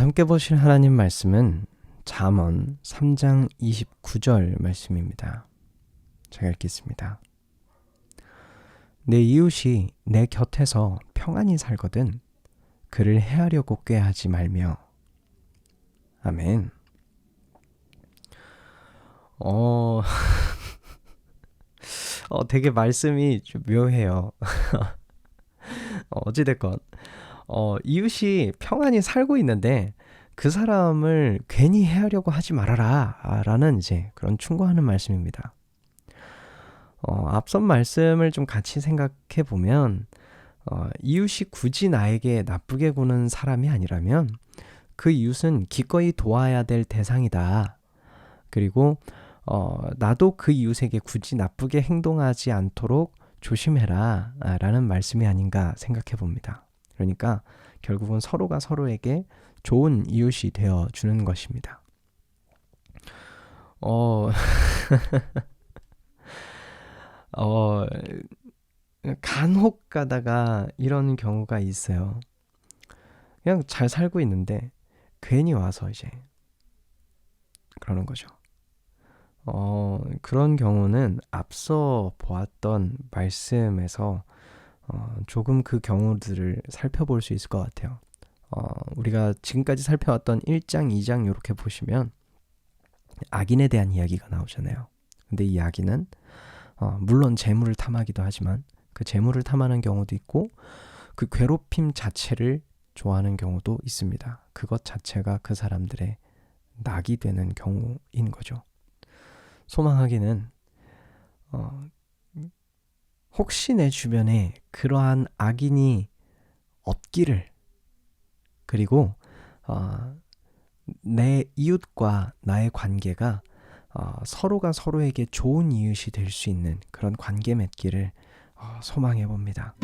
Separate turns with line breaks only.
함께 보실 하나님 말씀은 잠언 3장 29절 말씀입니다. 제가 읽겠습니다. 내 이웃이 내 곁에서 평안히 살거든 그를 해하려고 꾀하지 말며 아멘. 어, 어 되게 말씀이 좀 묘해요. 어, 어찌됐건 어, 이웃이 평안히 살고 있는데 그 사람을 괜히 해하려고 하지 말아라 라는 이제 그런 충고하는 말씀입니다. 어, 앞선 말씀을 좀 같이 생각해 보면 어, 이웃이 굳이 나에게 나쁘게 구는 사람이 아니라면 그 이웃은 기꺼이 도와야 될 대상이다. 그리고 어, 나도 그 이웃에게 굳이 나쁘게 행동하지 않도록 조심해라 라는 말씀이 아닌가 생각해 봅니다. 그러니까 결국은 서로가 서로에게 좋은 이웃이 되어 주는 것입니다. 어, 어, 간혹 가다가 이런 경우가 있어요. 그냥 잘 살고 있는데 괜히 와서 이제 그러는 거죠. 어, 그런 경우는 앞서 보았던 말씀에서 어, 조금 그 경우들을 살펴볼 수 있을 것 같아요. 어, 우리가 지금까지 살펴왔던 1장, 2장 이렇게 보시면 악인에 대한 이야기가 나오잖아요. 근데 이 악인은 어, 물론 재물을 탐하기도 하지만 그 재물을 탐하는 경우도 있고 그 괴롭힘 자체를 좋아하는 경우도 있습니다. 그것 자체가 그 사람들의 낙이 되는 경우인 거죠. 소망하기는 어, 혹시 내 주변에 그러한 악인이 없기를 그리고 어, 내 이웃과 나의 관계가 어, 서로가 서로에게 좋은 이웃이 될 수 있는 그런 관계 맺기를 어, 소망해 봅니다.